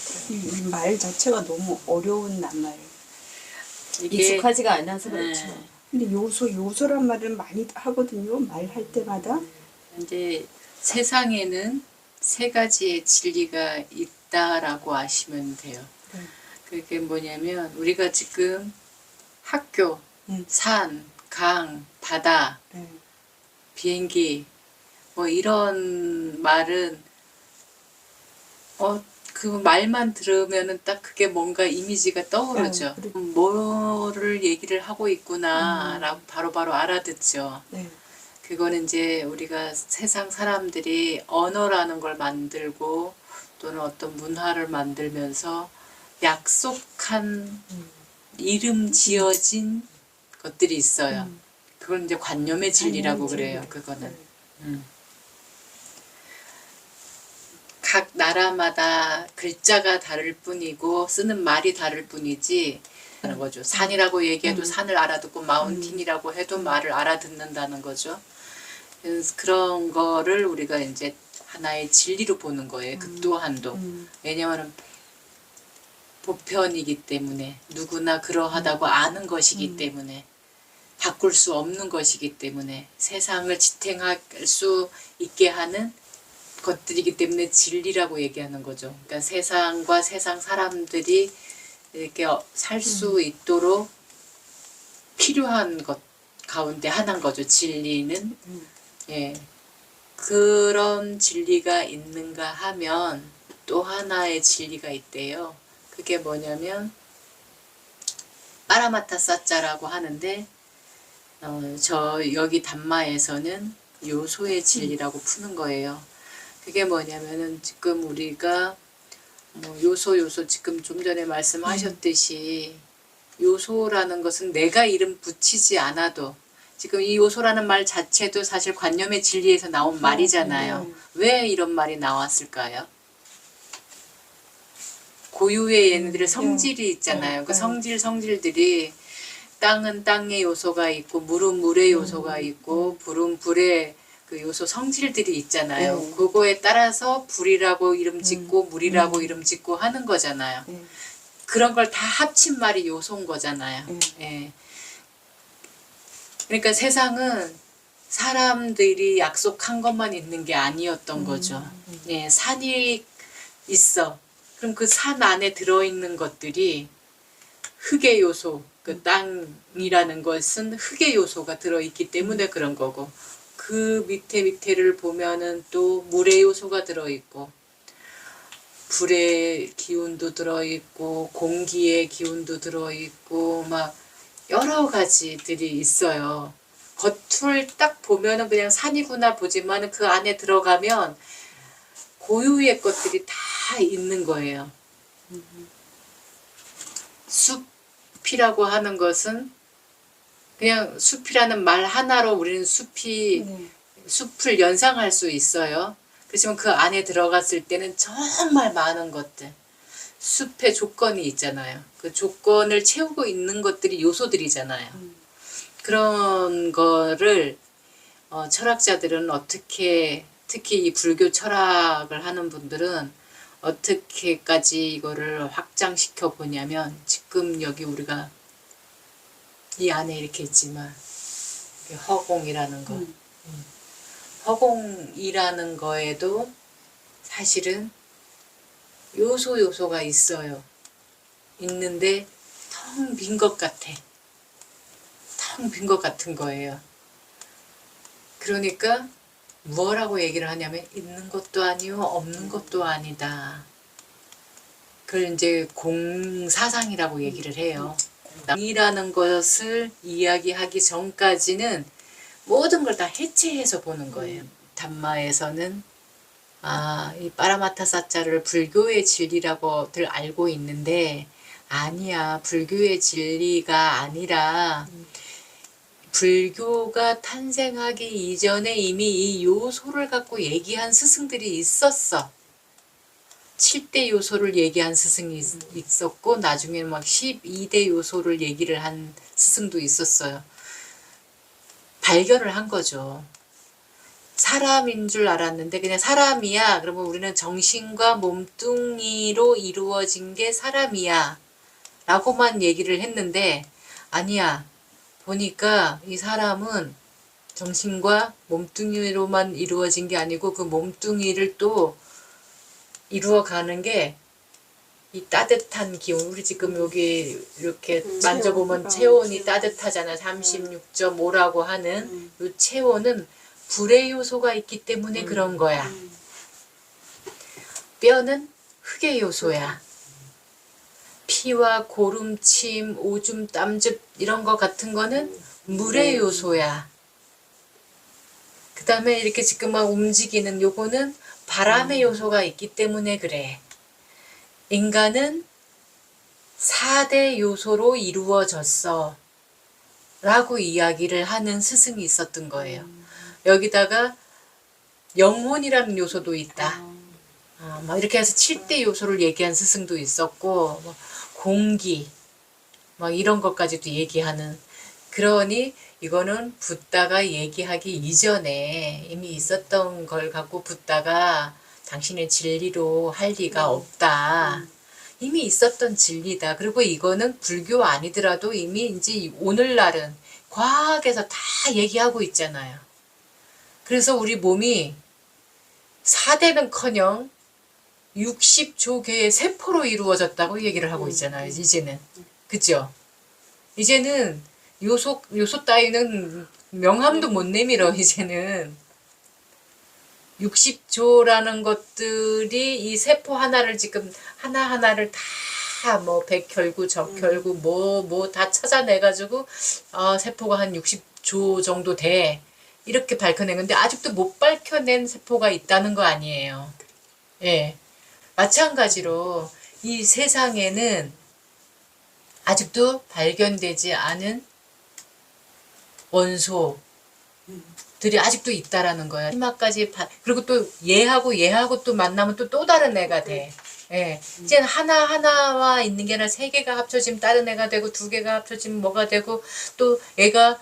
같아요. 이 말 자체가 너무 어려운 낱말. 이게 익숙하지가 않아서 그렇죠. 네. 근데 요소 요소란 말을 많이 하거든요. 말할 때마다. 이제 세상에는 세 가지의 진리가 있다라고 아시면 돼요. 네. 그게 뭐냐면 우리가 지금 학교, 음. 산, 강, 바다, 네. 비행기 뭐 이런 말은 어 그 말만 들으면은 딱 그게 뭔가 이미지가 떠오르죠. 어, 그래. 음, 뭐를 얘기를 하고 있구나라고 바로바로 알아듣죠. 네. 그거는 이제 우리가 세상 사람들이 언어라는 걸 만들고 또는 어떤 문화를 만들면서 약속한 음. 이름 지어진 것들이 있어요. 음. 그건 이제 관념의 진리라고 관념의 그래요. 진리. 그거는. 네. 음. 각 나라마다 글자가 다를 뿐이고 쓰는 말이 다를 뿐이지 하는 거죠. 산이라고 얘기해도 음. 산을 알아듣고 마운틴이라고 해도 말을 알아듣는다는 거죠. 그런 거를 우리가 이제 하나의 진리로 보는 거예요. 그 또한도. 음. 왜냐하면 보편이기 때문에 누구나 그러하다고 아는 것이기 음. 때문에 바꿀 수 없는 것이기 때문에 세상을 지탱할 수 있게 하는 것들이기 때문에 진리라고 얘기하는 거죠. 그러니까 세상과 세상 사람들이 이렇게 살수 음. 있도록 필요한 것 가운데 하나인 거죠. 진리는 음. 예. 그런 진리가 있는가 하면 또 하나의 진리가 있대요. 그게 뭐냐면 빠라마타 사자라고 하는데 어, 저 여기 담마에서는 요소의 진리라고 푸는 거예요. 그게 뭐냐면은 지금 우리가 뭐 요소 요소 지금 좀 전에 말씀하셨듯이 요소라는 것은 내가 이름 붙이지 않아도 지금 이 요소라는 말 자체도 사실 관념의 진리에서 나온 말이잖아요. 네. 왜 이런 말이 나왔을까요? 고유의 얘네들의 성질이 있잖아요. 네, 그 네. 성질 성질들이 땅은 땅의 요소가 있고 물은 물의 요소가 있고 불은 불의 그 요소 성질들이 있잖아요. 네. 그거에 따라서 불이라고 이름 짓고 물이라고 음. 이름 짓고 하는 거잖아요. 네. 그런 걸 다 합친 말이 요소인 거잖아요. 음. 예. 그러니까 세상은 사람들이 약속한 것만 있는 게 아니었던 거죠. 예, 산이 있어. 그럼 그 산 안에 들어있는 것들이 흙의 요소, 그 땅이라는 것은 흙의 요소가 들어있기 때문에 그런 거고, 그 밑에 밑에를 보면은 또 물의 요소가 들어있고, 불의 기운도 들어있고, 공기의 기운도 들어있고, 막 여러 가지들이 있어요. 겉을 딱 보면은 그냥 산이구나 보지만 그 안에 들어가면 고유의 것들이 다 있는 거예요. 숲이라고 하는 것은 그냥 숲이라는 말 하나로 우리는 숲이 네. 숲을 연상할 수 있어요. 그렇지만 그 안에 들어갔을 때는 정말 많은 것들, 숲의 조건이 있잖아요. 그 조건을 채우고 있는 것들이 요소들이잖아요. 음. 그런 거를 어, 철학자들은 어떻게 특히 이 불교 철학을 하는 분들은 어떻게까지 이거를 확장시켜 보냐면 지금 여기 우리가 이 안에 이렇게 있지만 이게 허공이라는 거 음. 허공이라는 거에도 사실은 요소 요소가 있어요. 있는데 텅 빈 것 같아. 텅 빈 것 같은 거예요. 그러니까 뭐라고 얘기를 하냐면 있는 것도 아니요 없는 것도 아니다. 그걸 이제 공사상이라고 얘기를 해요. 이라는 것을 이야기하기 전까지는 모든 걸 다 해체해서 보는 거예요. 담마에서는 아, 이 빠라마타 사자를 불교의 진리라고들 알고 있는데 아니야. 불교의 진리가 아니라 불교가 탄생하기 이전에 이미 이 요소를 갖고 얘기한 스승들이 있었어. 7대 요소를 얘기한 스승이 있- 있었고 나중에 막 12대 요소를 얘기를 한 스승도 있었어요. 발견을 한 거죠. 사람인 줄 알았는데 그냥 사람이야. 그러면 우리는 정신과 몸뚱이로 이루어진 게 사람이야. 라고만 얘기를 했는데 아니야. 보니까 이 사람은 정신과 몸뚱이로만 이루어진 게 아니고 그 몸뚱이를 또 이루어가는 게 이 따뜻한 기운 우리 지금 여기 이렇게 음, 만져보면 체온, 체온이 체온. 따뜻하잖아 36.5라고 하는 음. 이 체온은 불의 요소가 있기 때문에 음. 그런 거야 음. 뼈는 흙의 요소야 피와 고름, 침, 오줌, 땀즙 이런 거 같은 거는 물의 요소야 그 다음에 이렇게 지금 막 움직이는 요거는 바람의 요소가 있기 때문에 그래. 인간은 4대 요소로 이루어졌어. 라고 이야기를 하는 스승이 있었던 거예요. 여기다가 영혼이라는 요소도 있다. 아, 막 이렇게 해서 7대 요소를 얘기한 스승도 있었고, 뭐 공기, 막 이런 것까지도 얘기하는. 그러니 이거는 붓다가 얘기하기 이전에 이미 있었던 걸 갖고 붓다가 당신의 진리로 할 리가 없다. 이미 있었던 진리다. 그리고 이거는 불교 아니더라도 이미 이제 오늘날은 과학에서 다 얘기하고 있잖아요. 그래서 우리 몸이 4대는 커녕 60조 개의 세포로 이루어졌다고 얘기를 하고 있잖아요. 이제는. 그죠? 이제는 요소, 요소 따위는 명함도 못 내밀어, 이제는. 60조라는 것들이 이 세포 하나를 지금 하나하나를 다 뭐 백혈구, 적혈구, 뭐, 뭐 다 찾아내 가지고, 아, 세포가 한 60조 정도 돼. 이렇게 밝혀낸 건데, 아직도 못 밝혀낸 세포가 있다는 거 아니에요. 예. 마찬가지로 이 세상에는 아직도 발견되지 않은 원소들이 아직도 있다라는 거야. 희망까지 바- 그리고 또 얘하고 얘하고 또 만나면 또 또 다른 애가 돼. 예. 이제는 하나 하나와 있는 게 아니라 세 개가 합쳐지면 다른 애가 되고 두 개가 합쳐지면 뭐가 되고 또 얘가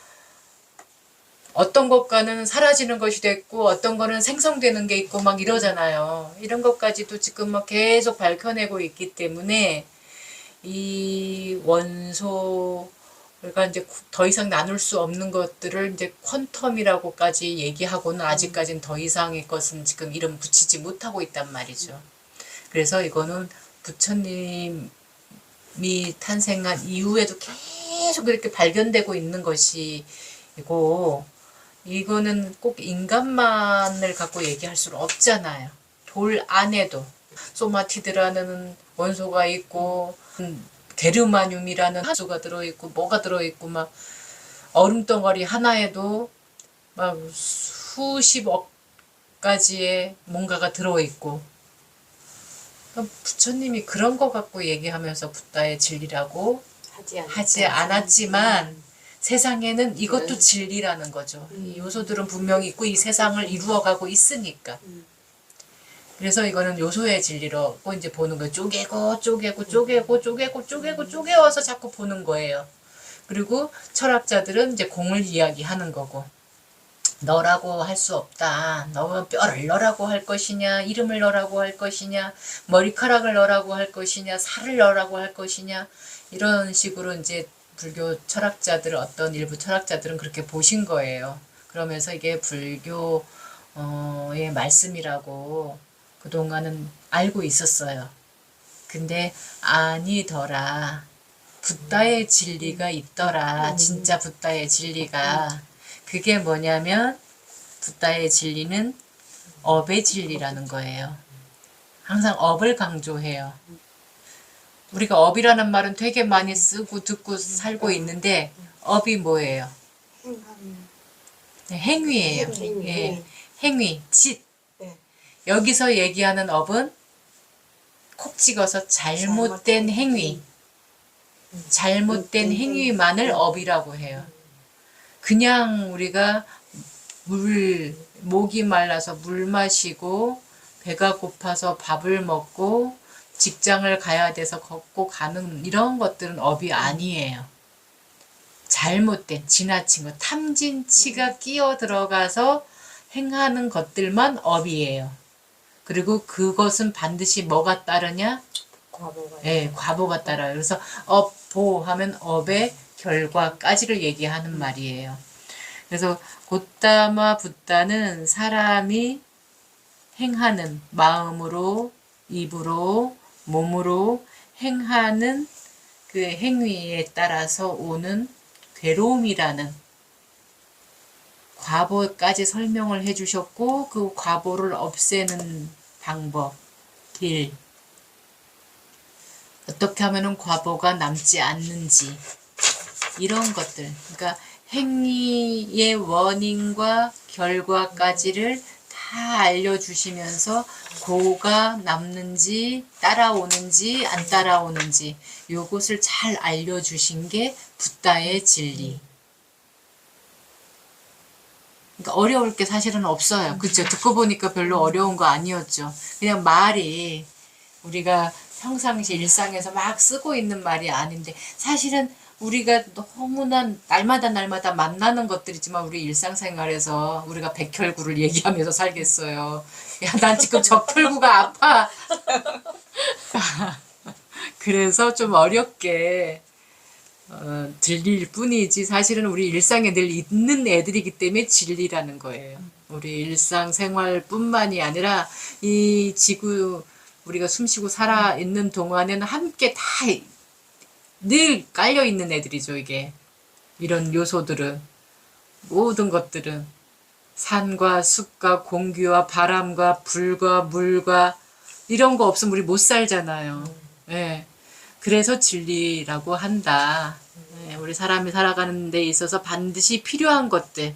어떤 것과는 사라지는 것이 됐고 어떤 거는 생성되는 게 있고 막 이러잖아요. 이런 것까지도 지금 막 계속 밝혀내고 있기 때문에 이 원소 그러니까 이제 더 이상 나눌 수 없는 것들을 이제 퀀텀이라고까지 얘기하고는 아직까지는 더 이상의 것은 지금 이름 붙이지 못하고 있단 말이죠. 그래서 이거는 부처님이 탄생한 이후에도 계속 이렇게 발견되고 있는 것이고 이거는 꼭 인간만을 갖고 얘기할 수는 없잖아요. 돌 안에도 소마티드라는 원소가 있고 음, 게르마늄이라는 원소가 들어있고 뭐가 들어있고 막 얼음 덩어리 하나에도 막 수십억 가지의 뭔가가 들어있고 부처님이 그런 거 갖고 얘기하면서 붓다의 진리라고 하지 않 하지 않았지만 세상에는 이것도 네. 진리라는 거죠. 음. 이 요소들은 분명히 있고 이 세상을 이루어가고 있으니까. 음. 그래서 이거는 요소의 진리로 이제 보는 거예요. 쪼개고 쪼개고 쪼개고 쪼개고 쪼개고 쪼개워서 자꾸 보는 거예요. 그리고 철학자들은 이제 공을 이야기하는 거고 너라고 할 수 없다. 너 뼈를 너라고 할 것이냐, 이름을 너라고 할 것이냐, 머리카락을 너라고 할 것이냐, 살을 너라고 할 것이냐 이런 식으로 이제 불교 철학자들 어떤 일부 철학자들은 그렇게 보신 거예요. 그러면서 이게 불교의 말씀이라고 그동안은 알고 있었어요. 근데 아니더라. 붓다의 진리가 있더라. 진짜 붓다의 진리가. 그게 뭐냐면 붓다의 진리는 업의 진리라는 거예요. 항상 업을 강조해요. 우리가 업이라는 말은 되게 많이 쓰고 듣고 살고 있는데 업이 뭐예요? 네, 행위예요. 행위. 예, 행위, 짓. 네. 여기서 얘기하는 업은 콕 찍어서 잘못된 행위, 잘못된 잘못된 행위만을 행위. 업이라고 해요. 그냥 우리가 물, 목이 말라서 물 마시고, 배가 고파서 밥을 먹고, 직장을 가야 돼서 걷고 가는 이런 것들은 업이 아니에요. 잘못된, 지나친 거, 탐진치가 끼어 들어가서 행하는 것들만 업이에요. 그리고 그것은 반드시 뭐가 따르냐? 과거가 예, 과보가 따라요. 그래서 업, 보 하면 업의 결과까지를 얘기하는 말이에요. 그래서 곧다마 붓다는 사람이 행하는 마음으로, 입으로, 몸으로 행하는 그 행위에 따라서 오는 괴로움이라는 과보까지 설명을 해주셨고 그 과보를 없애는 방법, 길, 어떻게 하면은 과보가 남지 않는지. 이런 것들. 그러니까 행위의 원인과 결과까지를 다 알려주시면서 고가 남는지 따라오는지 안 따라오는지 요것을 잘 알려주신 게 붓다의 진리 그러니까 어려울 게 사실은 없어요 그죠 듣고 보니까 별로 어려운 거 아니었죠 그냥 말이 우리가 평상시 일상에서 막 쓰고 있는 말이 아닌데 사실은 우리가 너무나 날마다 날마다 만나는 것들이지만 우리 일상생활에서 우리가 백혈구를 얘기하면서 살겠어요. 야, 난 지금 적혈구가 아파. 그래서 좀 어렵게 어, 들릴 뿐이지 사실은 우리 일상에 늘 있는 애들이기 때문에 진리라는 거예요. 우리 일상 생활뿐만이 아니라 이 지구 우리가 숨쉬고 살아 있는 동안에는 함께 다 늘 깔려 있는 애들이죠, 이게. 이런 요소들은. 모든 것들은. 산과 숲과 공기와 바람과 불과 물과 이런 거 없으면 우리 못 살잖아요. 예. 그래서 진리라고 한다. 예, 우리 사람이 살아가는 데 있어서 반드시 필요한 것들.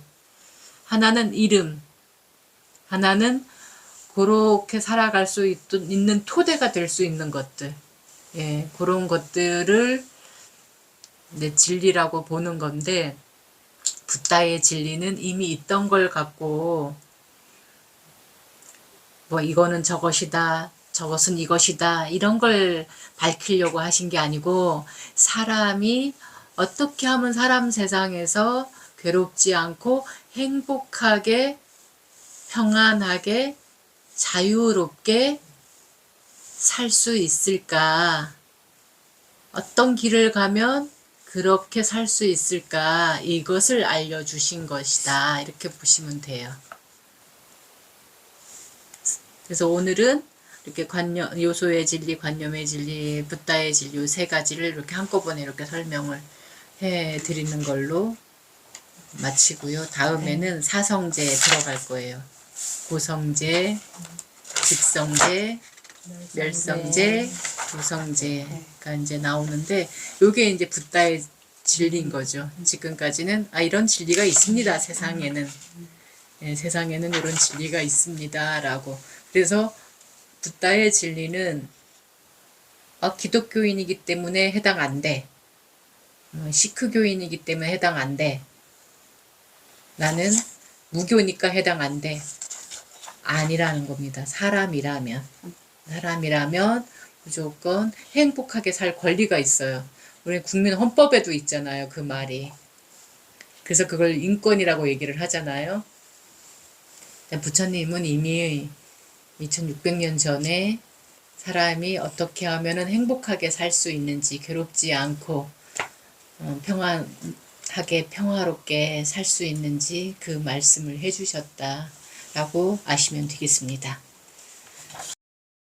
하나는 이름. 하나는 그렇게 살아갈 수 있, 있는 토대가 될 수 있는 것들. 예, 그런 것들을 네, 진리라고 보는 건데, 붓다의 진리는 이미 있던 걸 갖고, 뭐, 이거는 저것이다, 저것은 이것이다, 이런 걸 밝히려고 하신 게 아니고, 사람이 어떻게 하면 사람 세상에서 괴롭지 않고 행복하게, 평안하게, 자유롭게 살 수 있을까? 어떤 길을 가면 그렇게 살 수 있을까? 이것을 알려주신 것이다. 이렇게 보시면 돼요. 그래서 오늘은 이렇게 관념, 요소의 진리, 관념의 진리, 붓다의 진리, 요세 가지를 이렇게 한꺼번에 이렇게 설명을 해 드리는 걸로 마치고요. 다음에는 사성제에 들어갈 거예요. 고성제, 직성제, 멸성제, 부성제가 이제 나오는데 요게 이제 붓다의 진리인 거죠. 지금까지는 아 이런 진리가 있습니다. 세상에는 예, 세상에는 이런 진리가 있습니다라고. 그래서 붓다의 진리는 아, 기독교인이기 때문에 해당 안 돼. 어, 시크교인이기 때문에 해당 안 돼. 나는 무교니까 해당 안 돼. 아니라는 겁니다. 사람이라면. 사람이라면 무조건 행복하게 살 권리가 있어요. 우리 국민 헌법에도 있잖아요. 그 말이. 그래서 그걸 인권이라고 얘기를 하잖아요. 부처님은 이미 2600년 전에 사람이 어떻게 하면 행복하게 살 수 있는지 괴롭지 않고 어, 평안하게 평화롭게 살 수 있는지 그 말씀을 해주셨다라고 아시면 되겠습니다.